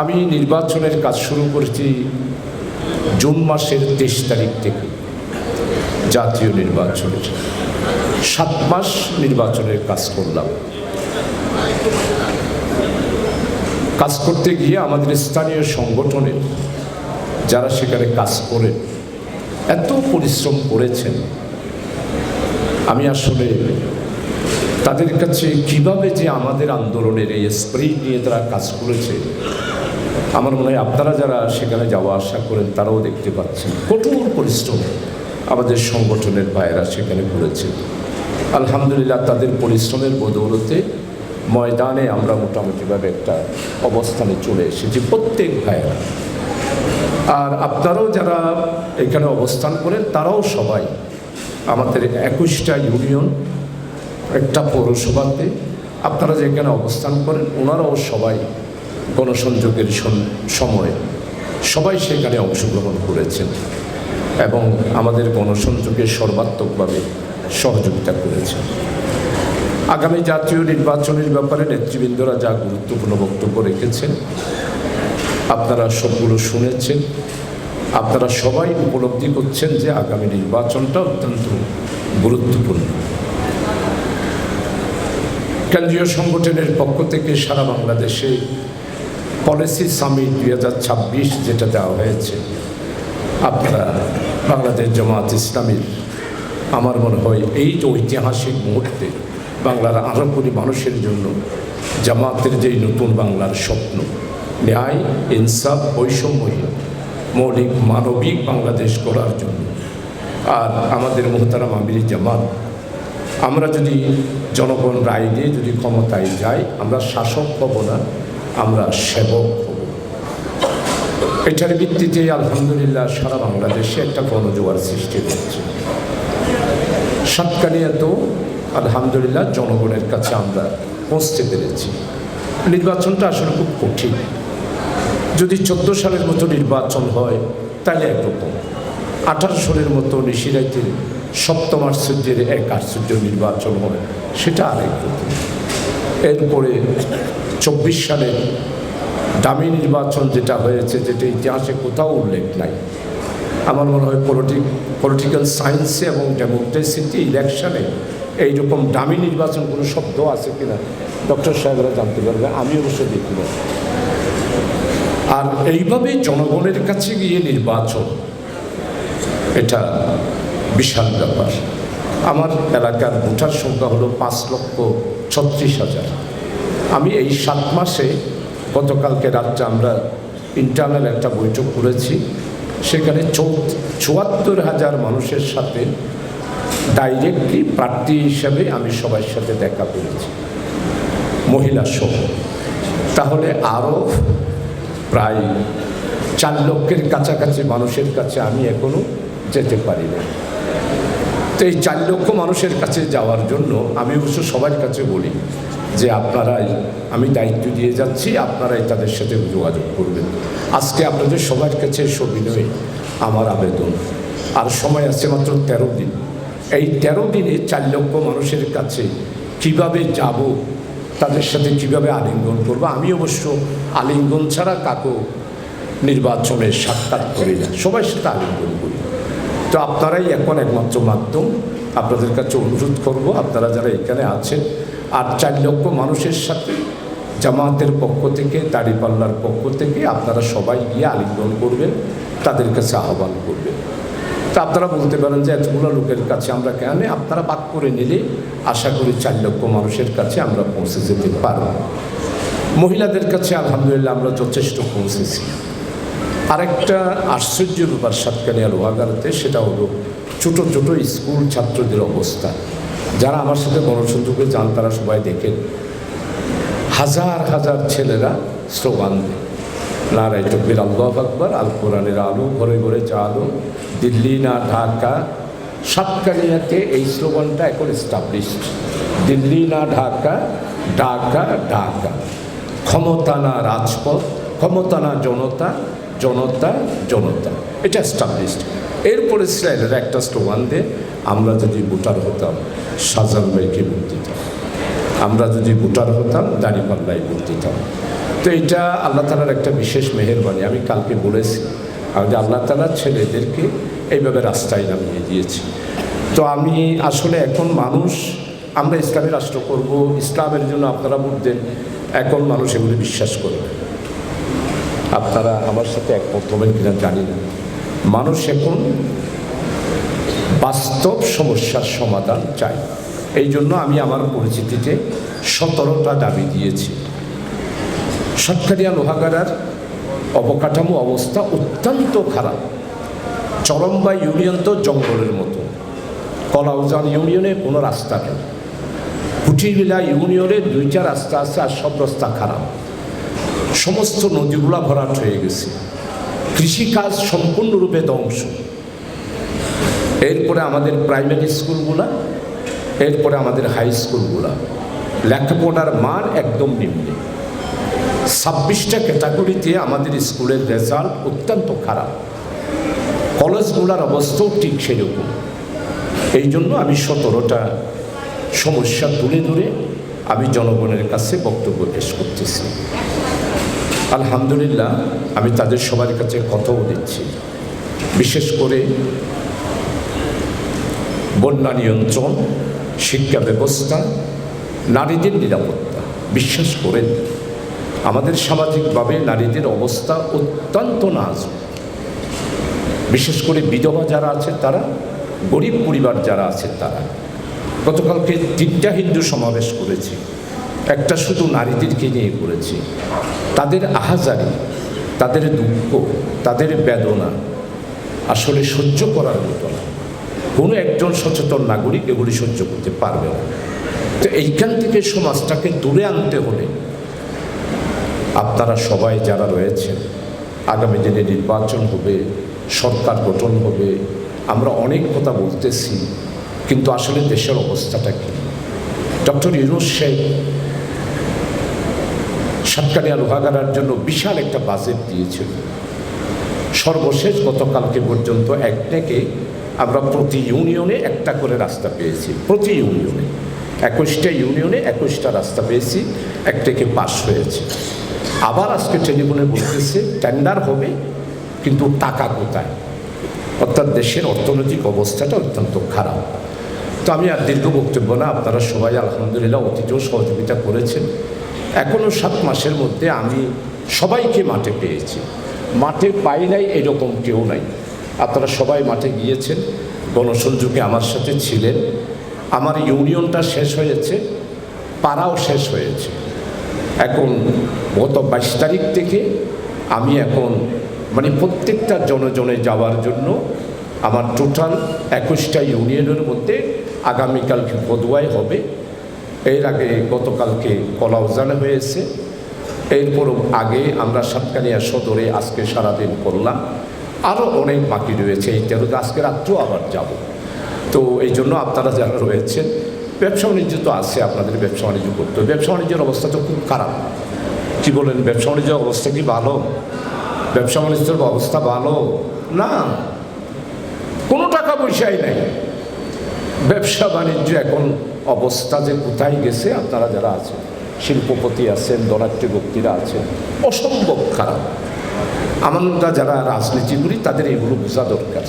আমি নির্বাচনের কাজ শুরু করেছি জুন মাসের তেইশ তারিখ থেকে, জাতীয় নির্বাচনের সাত মাস নির্বাচনের কাজ করলাম। কাজ করতে গিয়ে আমাদের স্থানীয় সংগঠনের যারা সেখানে কাজ করেন, এত পরিশ্রম করেছেন। আমি আসলে তাদের কাছে কীভাবে যে আমাদের আন্দোলনের এই স্প্রিট নিয়ে তারা কাজ করেছে, আমার মনে হয় আপনারা যারা সেখানে যাওয়া আসা করেন, তারাও দেখতে পাচ্ছেন। কঠোর পরিশ্রম আমাদের সংগঠনের ভাইয়েরা সেখানে ঘুরেছে আলহামদুলিল্লাহ, তাদের পরিশ্রমের বদৌলতে ময়দানে আমরা মোটামুটিভাবে একটা অবস্থানে চলে এসেছি, প্রত্যেক ভাইয়েরা। আর আপনারাও যারা এখানে অবস্থান করেন, তারাও সবাই আমাদের একুশটা ইউনিয়ন একটা পৌরসভাতে আপনারা যেখানে অবস্থান করেন, ওনারাও সবাই গণসংযোগের সময় সবাই সেখানে অংশগ্রহণ করেছেন এবং আমাদের গণসংযোগে সর্বাত্মকভাবে সহযোগিতা করেছেন। আগামী জাতীয় নির্বাচনের ব্যাপারে নেতৃবৃন্দরা যা গুরুত্বপূর্ণ বক্তব্য রেখেছেন, আপনারা সবগুলো শুনেছেন। আপনারা সবাই উপলব্ধি করছেন যে আগামী নির্বাচনটা অত্যন্ত গুরুত্বপূর্ণ। কেন্দ্রীয় সংগঠনের পক্ষ থেকে সারা বাংলাদেশে পলিসি সামিট দুই হাজার ছাব্বিশ যেটা দেওয়া হয়েছে। আপনারা বাংলাদেশ জামাত ইসলামীর, আমার মনে হয় এই যে ঐতিহাসিক মুহূর্তে বাংলার আরও কোটি মানুষের জন্য জামাতের যেই নতুন বাংলার স্বপ্ন, ন্যায়, ইনসাফ, বৈষম্যহীন, মৌলিক, মানবিক বাংলাদেশ করার জন্য। আর আমাদের মোহতারাম আমির জামাত আমরা যদি জনগণ রায় দিয়ে যদি ক্ষমতায় যাই, আমরা শাসক হব না, আমরা সেবক হব। এটার ভিত্তিতে আলহামদুলিল্লাহ সারা বাংলাদেশে একটা গণজোয়ার সৃষ্টি হচ্ছে। সাতকানিয়া তো আলহামদুলিল্লাহ জনগণের কাছে আমরা পৌঁছতে পেরেছি। নির্বাচনটা আসলে খুব কঠিন। যদি চোদ্দ সালের মতো নির্বাচন হয়, তাহলে একরকম। আঠারো সালের মতো নিশিরাইতে সপ্তম আশ্চর্যের এক আশ্চর্য নির্বাচন হয়, সেটা আরেক এরপরে চব্বিশ সালে দামি নির্বাচন যেটা হয়েছে, যেটা ইতিহাসে কোথাও উল্লেখ নাই। আমার মনে হয় পলিটিক পলিটিক্যাল সায়েন্সে এবং ডেমোক্রেসিতে ইলেকশনে এইরকম দামি নির্বাচন কোনো শব্দ আছে কিনা, ডক্টর সাহেবরা জানতে পারবে, আমি অবশ্য দেখি না আর এইভাবে জনগণের কাছে গিয়ে নির্বাচন এটা বিশাল ব্যাপার। আমার এলাকার ভোটার সংখ্যা হলো পাঁচ লক্ষ ছত্রিশ হাজার। আমি এই সাত মাসে গতকালকে রাত্রে আমরা ইন্টারনাল একটা বৈঠক করেছি। সেখানে চুয়াত্তর হাজার মানুষের সাথে ডাইরেক্টলি প্রার্থী হিসাবে আমি সবার সাথে দেখা করেছি। মহিলা সহ। তাহলে আরও প্রায় চার লক্ষের কাছাকাছি মানুষের কাছে আমি এখনও যেতে পারি না। তো এই চার লক্ষ মানুষের কাছে যাওয়ার জন্য আমি অবশ্য সবার কাছে বলি যে আপনারাই, আমি দায়িত্ব দিয়ে যাচ্ছি, আপনারাই তাদের সাথে যোগাযোগ করবেন। আজকে আপনাদের সবার কাছে সবিনয়ে আমার আবেদন। আর সময় আছে মাত্র তেরো দিন। এই তেরো দিনে চার লক্ষ মানুষের কাছে কীভাবে যাব, তাদের সাথে কীভাবে আলিঙ্গন করব, আমি অবশ্য আলিঙ্গন ছাড়া কাকু নির্বাচনে সাক্ষাৎ করি না। সবার সাথে আলিঙ্গন করি। তো আপনারাই এখন একমাত্র মাধ্যম। আপনাদের কাছে অনুরোধ করব, আপনারা যারা এখানে আছেন, আর চার লক্ষ মানুষের সাথে, জামাতের পক্ষ থেকে, দাড়িপাল্লার পক্ষ থেকে আপনারা সবাই গিয়ে আলিঙ্গন করবেন, তাদের কাছে আহ্বান করবেন। তো আপনারা বলতে পারেন যে, এতগুলো লোকের কাছে আমরা কেন? আপনারা বাক করে নিলে আশা করি চার লক্ষ মানুষের কাছে আমরা পৌঁছে যেতে পারব। মহিলাদের কাছে আলহামদুলিল্লাহ আমরা যথেষ্ট পৌঁছেছি। আরেকটা আশ্চর্য ব্যাপার সাতকানিয়া লোহাগাড়াতে, সেটা হলো ছোটো ছোটো স্কুল ছাত্রদের অবস্থা। যারা আমার সাথে গণসংযোগে যান, তারা সবাই দেখেন, হাজার হাজার ছেলেরা স্লোগান দেয়। নারায় তকবির, আল্লাহ আকবর আল কোরআনের আলো, ঘরে ঘরে চালু দিল্লি না ঢাকা। সাতকানিয়াতে এই স্লোগানটা এখন এস্টাবলিশড দিল্লি না ঢাকা ঢাকা ঢাকা। ক্ষমতা না রাজপথ, ক্ষমতা না জনতা জনতা জনতা। এটা এস্টাবলিশড এরপরে ইসরায়েলের একটা স্লোগান দিয়ে আমরা যদি ভোটার হতাম শাহজাহান ভাইকে ভোট দিতাম। আমরা যদি ভোটার হতাম দাঁড়িপাল্লায় ভোট দিতাম। তো এটা আল্লাহ তালার একটা বিশেষ মেহেরবানি। আমি কালকে বলেছি আমাদের আল্লাহ তালার ছেলেদেরকে এইভাবে রাস্তায় নামিয়ে দিয়েছি। তো আমি আসলে এখন মানুষ, আমরা ইসলামী রাষ্ট্র করব, ইসলামের জন্য আপনারা ভোট দেন, এখন মানুষ এগুলি বিশ্বাস করবে আপনারা আমার সাথে একমত হবেন কিনা জানি না। মানুষ এখন বাস্তব সমস্যার সমাধান চাই এই জন্য আমি আমার পরিচিতিতে সতেরোটা দাবি দিয়েছি। সরকারিয়া লোহাগারার অবকাঠামো অবস্থা অত্যন্ত খারাপ। চরম্বা ইউনিয়ন তো জঙ্গলের মতো। কলাউজান ইউনিয়নে কোনো রাস্তা নেই। কুটিবিলা ইউনিয়নে দুইটা রাস্তা আছে আর সব রাস্তা খারাপ। সমস্ত নদীগুলা ভরাট হয়ে গেছে। কৃষিকাজ সম্পূর্ণরূপে ধ্বংস। এরপরে আমাদের প্রাইমারি স্কুলগুলা, এরপরে আমাদের হাই স্কুলগুলা। লেখাপড়ার মান একদম নিম্নে। ছাব্বিশটা ক্যাটাগরিতে আমাদের স্কুলের রেজাল্ট অত্যন্ত খারাপ। কলেজগুলার অবস্থাও ঠিক সেরকম। এই জন্য আমি সতেরোটা সমস্যা তুলে ধরে আমি জনগণের কাছে বক্তব্য পেশ করতেছি। আলহামদুলিল্লাহ, আমি তাদের সবার কাছে কথাও দিচ্ছি। বিশেষ করে বন্যা নিয়ন্ত্রণ, শিক্ষা ব্যবস্থা, নারীদের নিরাপত্তা। বিশ্বাস করেন, আমাদের সামাজিকভাবে নারীদের অবস্থা অত্যন্ত নাজুক। বিশেষ করে বিধবা যারা আছে, তারা, গরিব পরিবার যারা আছে, তারা। গতকালকে তিনটা হিন্দু সমাবেশ করেছি। একটা শুধু নারীদেরকে নিয়ে করেছি। তাদের আহাজারি, তাদের দুঃখ, তাদের বেদনা আসলে সহ্য করার মতো না। কোনো একজন সচেতন নাগরিক এগুলি সহ্য করতে পারবে না। তো এইখান থেকে সমাজটাকে দূরে আনতে হলে আপনারা সবাই যারা রয়েছেন, আগামী দিনে নির্বাচন হবে, সরকার গঠন হবে, আমরা অনেক কথা বলতেছি, কিন্তু আসলে দেশের অবস্থাটা কী? ডক্টর ইউনুস শেখ সাতকানিয়া লোহাগাড়ার জন্য বিশাল একটা বাজেট দিয়েছিল। সর্বশেষ গতকালকে পর্যন্ত এক থেকে আমরা প্রতি ইউনিয়নে একটা করে রাস্তা পেয়েছি, প্রতি ইউনিয়নে। একুশটা ইউনিয়নে একুশটা রাস্তা পেয়েছি, এক থেকে পাস হয়েছে। আবার আজকে টেলিফোনে বলতেছে টেন্ডার হবে, কিন্তু টাকা কোথায়? অর্থাৎ দেশের অর্থনৈতিক অবস্থাটা অত্যন্ত খারাপ। তো আমি আর দীর্ঘ বক্তব্য না, আপনারা সবাই আলহামদুলিল্লাহ অতীতেও সহযোগিতা করেছেন। এখনও সাত মাসের মধ্যে আমি সবাইকে মাঠে পেয়েছি। মাঠে পাই নাই এরকম কেউ নাই। আপনারা সবাই মাঠে গিয়েছেন গণসংযোগে আমার সাথে ছিলেন। আমার ইউনিয়নটা শেষ হয়েছে, পাড়াও শেষ হয়েছে। এখন গত বাইশ তারিখ থেকে আমি এখন মানে প্রত্যেকটা জনজনে যাওয়ার জন্য আমার টোটাল একুশটা ইউনিয়নের মধ্যে আগামীকালকে পদুয়ায় হবে। এর আগে গতকালকে কলাউজানে হয়েছে। এরপর আগে আমরা সাতকানিয়া সদরে আজকে সারাদিন করলাম। আরও অনেক বাকি রয়েছে, এই তেরোতে আজকে রাত্রেও আবার যাব। তো এই জন্য আপনারা যারা রয়েছেন, ব্যবসা বাণিজ্য তো আছে, আপনাদের ব্যবসা বাণিজ্য করতে ব্যবসা বাণিজ্যের অবস্থা তো খুব খারাপ। কি বলেন, ব্যবসা বাণিজ্যের অবস্থা কি ভালো? ব্যবসা বাণিজ্যের অবস্থা ভালো? না। কোনো টাকা পয়সাই নাই। ব্যবসা বাণিজ্য এখন অবস্থা যে কোথায় গেছে, আপনারা যারা আছেন, শিল্পপতি আছেন দলাট্টি ব্যক্তিরা আছেন, অসম্ভব খারাপ। আমরা যারা রাজনীতি করি তাদের এগুলো বোঝা দরকার।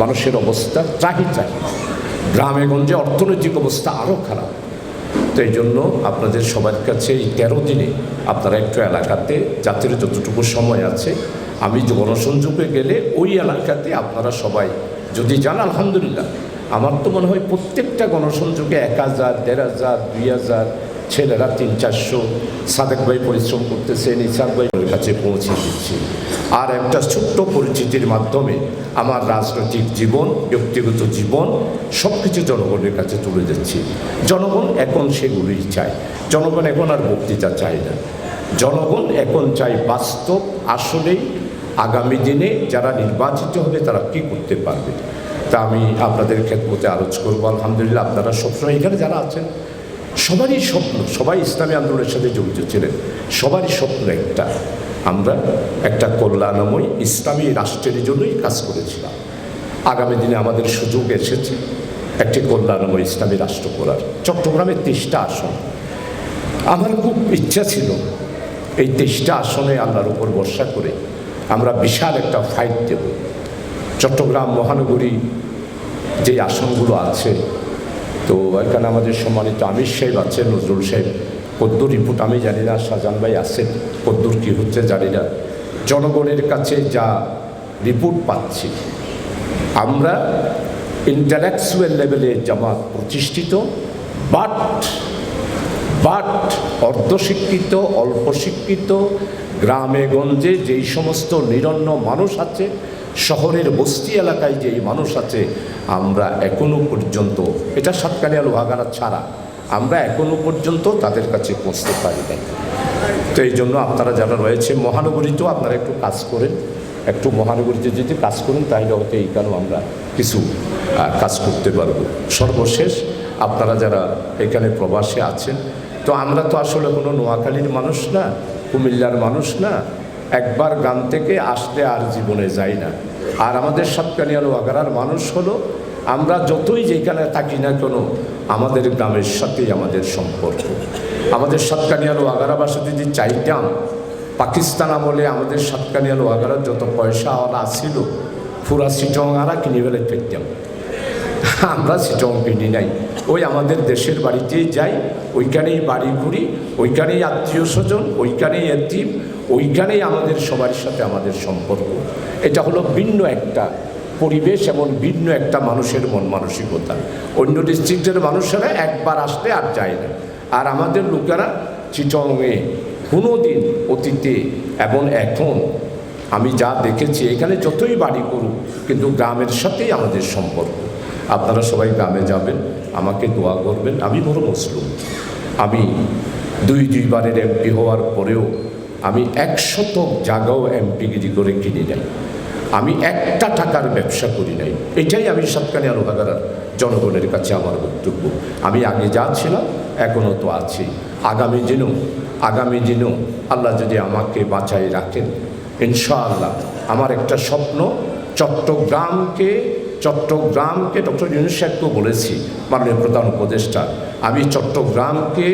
মানুষের অবস্থা চাহি চাহি গ্রামে গঞ্জে অর্থনৈতিক অবস্থা আরও খারাপ। তো এই জন্য আপনাদের সবার কাছে এই তেরো দিনে আপনারা একটু এলাকাতে, যাত্রীর যতটুকু সময় আছে, আমি গণসংযোগে গেলে ওই এলাকাতে আপনারা সবাই যদি যান, আলহামদুলিল্লাহ। আমার তো মনে হয় প্রত্যেকটা গণসংযোগে এক হাজার, দেড় হাজার, দুই হাজার ছেলেরা তিন চারশো সাদেক ভাই পরিশ্রম করতেছে, নিসার ভাই ওর কাছে পৌঁছে দিচ্ছি। আর একটা ছোট্ট পরিচিতির মাধ্যমে আমার রাজনৈতিক জীবন, ব্যক্তিগত জীবন সব কিছু জনগণের কাছে তুলে দিচ্ছি। জনগণ এখন সেগুলোই চায়। জনগণ এখন আর বক্তৃতা চায় না। জনগণ এখন চাই বাস্তব, আসলেই আগামী দিনে যারা নির্বাচিত হবে তারা কি করতে পারবে? তা আমি আপনাদের ক্ষেত্রে আলোচ করব। আলহামদুলিল্লাহ, আপনারা সবসময় এখানে যারা আছেন, সবারই স্বপ্ন, সবাই ইসলামী আন্দোলনের সাথে জড়িত ছিলেন, সবারই স্বপ্ন একটা। আমরা একটা কল্যাণময় ইসলামী রাষ্ট্রের জন্যই কাজ করেছিলাম। আগামী দিনে আমাদের সুযোগ এসেছে একটি কল্যাণময় ইসলামী রাষ্ট্র করার। চট্টগ্রামের তেইশটা আসন। আমার খুব ইচ্ছা ছিল এই তেইশটা আসনে আল্লাহর উপর ভরসা করে আমরা বিশাল একটা ফাইট দেব। চট্টগ্রাম, মহানগরী যে আসনগুলো আছে, তো এখানে আমাদের সম্মানিত আমির সাহেব আছেন, নজরুল সাহেব। পদ্মুর রিপোর্ট আমি জানি না শাহজাহান ভাই আছেন পদ্মুর কী হচ্ছে জানি না। জনগণের কাছে যা রিপোর্ট পাচ্ছি, আমরা ইন্টালেকচুয়াল লেভেলে জামাত প্রতিষ্ঠিত বাট বাট অর্ধশিক্ষিত অল্প শিক্ষিত গ্রামে গঞ্জে যেই সমস্ত নিরন্ন মানুষ আছে শহরের বস্তি এলাকায় যেই মানুষ আছে, আমরা এখনও পর্যন্ত, এটা সাতকালিয়া লোহাগাড়া ছাড়া, আমরা এখনও পর্যন্ত তাদের কাছে পৌঁছতে পারি নাই। তো এই জন্য আপনারা যারা রয়েছে মহানগরীতেও আপনারা একটু কাজ করেন, একটু মহানগরীতে যদি কাজ করেন, তাহলে হয়তো এইখানেও আমরা কিছু কাজ করতে পারব। সর্বশেষ, আপনারা যারা এখানে প্রবাসে আছেন, তো আমরা তো আসলে কোনো নোয়াখালীর মানুষ না, কুমিল্লার মানুষ না, একবার গান থেকে আসলে আর জীবনে যাই না। আর আমাদের সাতকানিয়া লোয়াগাড়ার মানুষ হলো, আমরা যতই যেখানে থাকি না কেন, আমাদের গ্রামের সাথেই আমাদের সম্পর্ক। আমাদের সাতকানিয়া লোয়াগাড়াবাসী যদি চাইতাম পাকিস্তান আমলে আমাদের সাতকানিয়া লোহাগাড়ার যত পয়সা ওরা ছিল পুরা সিটং আরা কিনে ফেলে ফেলতাম। আমরা সিটং কিনি নাই। ওই আমাদের দেশের বাড়িতেই যাই, ওইখানেই বাড়ি ঘুরি, ওইখানেই আত্মীয় স্বজন, ওইখানেই এতিম ওইখানেই আমাদের সবার সাথে আমাদের সম্পর্ক। এটা হলো ভিন্ন একটা পরিবেশ এবং ভিন্ন একটা মানুষের মন মানসিকতা। অন্য ডিস্ট্রিক্টের মানুষেরা একবার আসলে আর যায় না। আর আমাদের লোকেরা চিটংয়ে কোনো দিন অতীতে এবং এখন আমি যা দেখেছি, এখানে যতই বাড়ি করুক, কিন্তু গ্রামের সাথেই আমাদের সম্পর্ক। আপনারা সবাই গ্রামে যাবেন, আমাকে দোয়া করবেন। আমি বড় মুসলিম। আমি দুই দুইবারের এমপি হওয়ার পরেও আমি এক একশত জায়গাও এমপিগিরি করে কিনি নাই। আমি একটা টাকার ব্যবসা করি নাই। এটাই আমি সাতকানি আলোহাগারার জনগণের কাছে আমার বক্তব্য। আমি আগে যা ছিলাম, এখনও তো আছি। আগামী দিনেও আগামী দিনেও আল্লাহ যদি আমাকে বাঁচাই রাখেন, ইনশাআল্লাহ আমার একটা স্বপ্ন চট্টগ্রামকে চট্টগ্রামকে ডক্টর ইউনুস বলেছি, মাননীয় প্রধান উপদেষ্টা, আমি চট্টগ্রামকে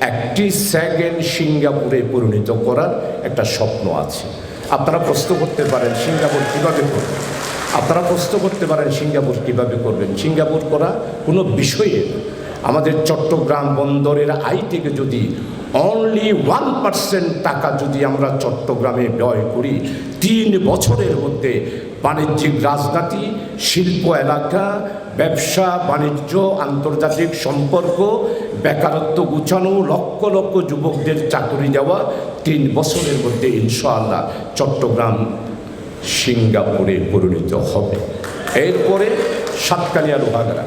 একটি সেকেন্ড সিঙ্গাপুরে পরিণত করার একটা স্বপ্ন আছে। আপনারা প্রশ্ন করতে পারেন, সিঙ্গাপুর কীভাবে করবেন আপনারা প্রশ্ন করতে পারেন, সিঙ্গাপুর কীভাবে করবেন সিঙ্গাপুর করা কোনো বিষয়ে। আমাদের চট্টগ্রাম বন্দরের আই থেকে যদি অনলি ওয়ান পার্সেন্ট টাকা যদি আমরা চট্টগ্রামে ব্যয় করি, তিন বছরের মধ্যে বাণিজ্যিক রাজনীতি, শিল্প এলাকা, ব্যবসা, বাণিজ্য, আন্তর্জাতিক সম্পর্ক, বেকারত্ব গুছানো, লক্ষ লক্ষ যুবকদের চাকরি দেওয়া তিন বছরের মধ্যে ইনশাআল্লাহ চট্টগ্রাম সিঙ্গাপুরে পরিণত হবে। এরপরে সাতকানিয়া লোহাগড়া।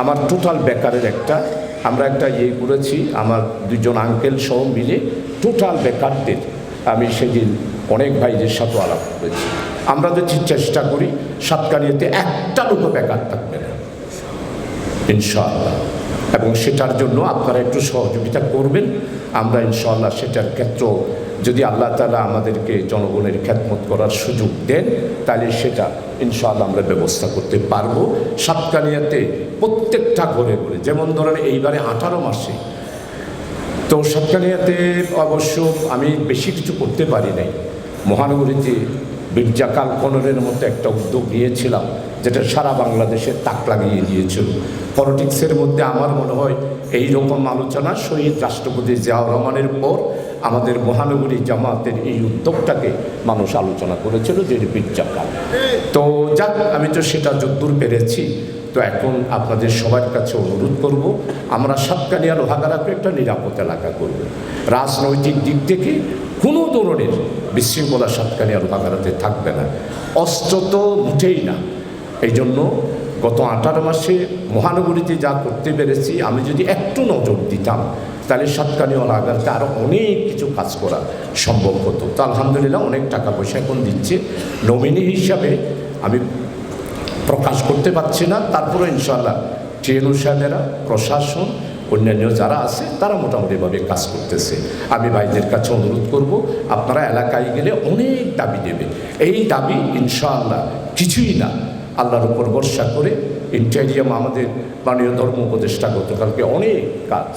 আমার টোটাল বেকারের একটা, আমরা একটা ইয়ে করেছি, আমার দুজন আঙ্কেল সহ মিলে টোটাল বেকারদের আমি সেদিন অনেক ভাইদের সাথে আলাপ করেছি। আমরা যদি চেষ্টা করি সাতকানিয়াতে একটা লোকও বেকার থাকবে না। ইনশাআল্লাহ। এবং সেটার জন্য আপনারা একটু সহযোগিতা করবেন। আমরা ইনশাআল্লাহ সেটার ক্ষেত্র যদি আল্লাহ তালা আমাদেরকে জনগণের খ্যাতমত করার সুযোগ দেন, তাহলে সেটা ইনশাআল্লাহ আমরা ব্যবস্থা করতে পারব। সাতকানিয়াতে প্রত্যেকটা ঘরে ঘরে, যেমন ধরেন এইবারে আঠারো মাসে, তো সাতকানিয়াতে অবশ্য আমি বেশি কিছু করতে পারি নাই। মহানগরীতে বীরজাকাল কনরের মতো একটা উদ্যোগ নিয়েছিলাম, যেটা সারা বাংলাদেশে তাক লাগিয়ে দিয়েছিল। পলিটিক্সের মধ্যে আমার মনে হয় এই রকম আলোচনা শহীদ রাষ্ট্রপতি জিয়াউর রহমানের পর আমাদের মহানগরী জামাতের এই উদ্যোগটাকে মানুষ আলোচনা করেছিল যে বীরজাকাল তো যাক, আমি তো সেটা যদ্দূর পেরেছি। তো এখন আপনাদের সবার কাছে অনুরোধ করব, আমরা সাতকানিয়া লোহাগাড়াকে একটা নিরাপদ এলাকা করব। রাজনৈতিক দিক থেকে কোনো ধরনের বিশৃঙ্খলা সাতকানিয়া লোহাগাড়াতে থাকবে না। অস্ত্র তো মুঠেই না। এই জন্য গত আঠারো মাসে মহানগরীতে যা করতে পেরেছি, আমি যদি একটু নজর দিতাম, তাহলে সাতকানিয়া লাগাতে আরও অনেক কিছু কাজ করা সম্ভব হতো। তো আলহামদুলিল্লাহ অনেক টাকা পয়সা এখন দিচ্ছে। নমিনি হিসাবে আমি প্রকাশ করতে পারছি না। তারপরে ইনশাল্লাহ টিএনও সাহেবেরা প্রশাসন, অন্যান্য যারা আছে, তারা মোটামুটিভাবে কাজ করতেছে। আমি ভাইদের কাছে অনুরোধ করব, আপনারা এলাকায় গেলে অনেক দাবি দেবে এই দাবি ইনশাআল্লাহ কিছুই না। আল্লাহর উপর ভরসা করে ইন্টারিয়াম আমাদের মাননীয় ধর্ম উপদেষ্টা গতকালকে অনেক কাজ,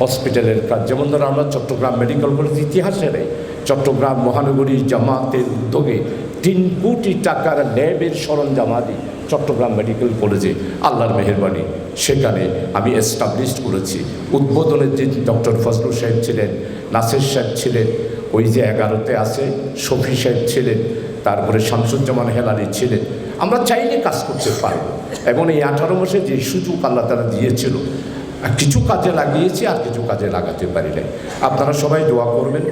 হসপিটালের কাজ। যেমন ধরো আমরা চট্টগ্রাম মেডিকেল কলেজ ইতিহাসে নেই, চট্টগ্রাম মহানগরী জামাতের উদ্যোগে তিন কোটি টাকার ল্যাবের সরঞ্জামাদি চট্টগ্রাম মেডিকেল কলেজে আল্লাহর মেহরবানি। সেখানে আমি এস্টাবলিশ করেছি। উদ্বোধনের যে ডক্টর ফজলুল সাহেব ছিলেন, নাসির সাহেব ছিলেন, ওই যে এগারোতে আছে, শফি সাহেব ছিলেন, তারপরে শামসুজ্জামান হেলালি ছিলেন। আমরা চাইলে কাজ করতে পারব। এবং এই আঠারো মাসে যে সুযোগ আল্লাহ তারা দিয়েছিল, কিছু কাজে লাগিয়েছি আর কিছু কাজে লাগাতে পারি নাই। আপনারা সবাই দোয়া করবেন।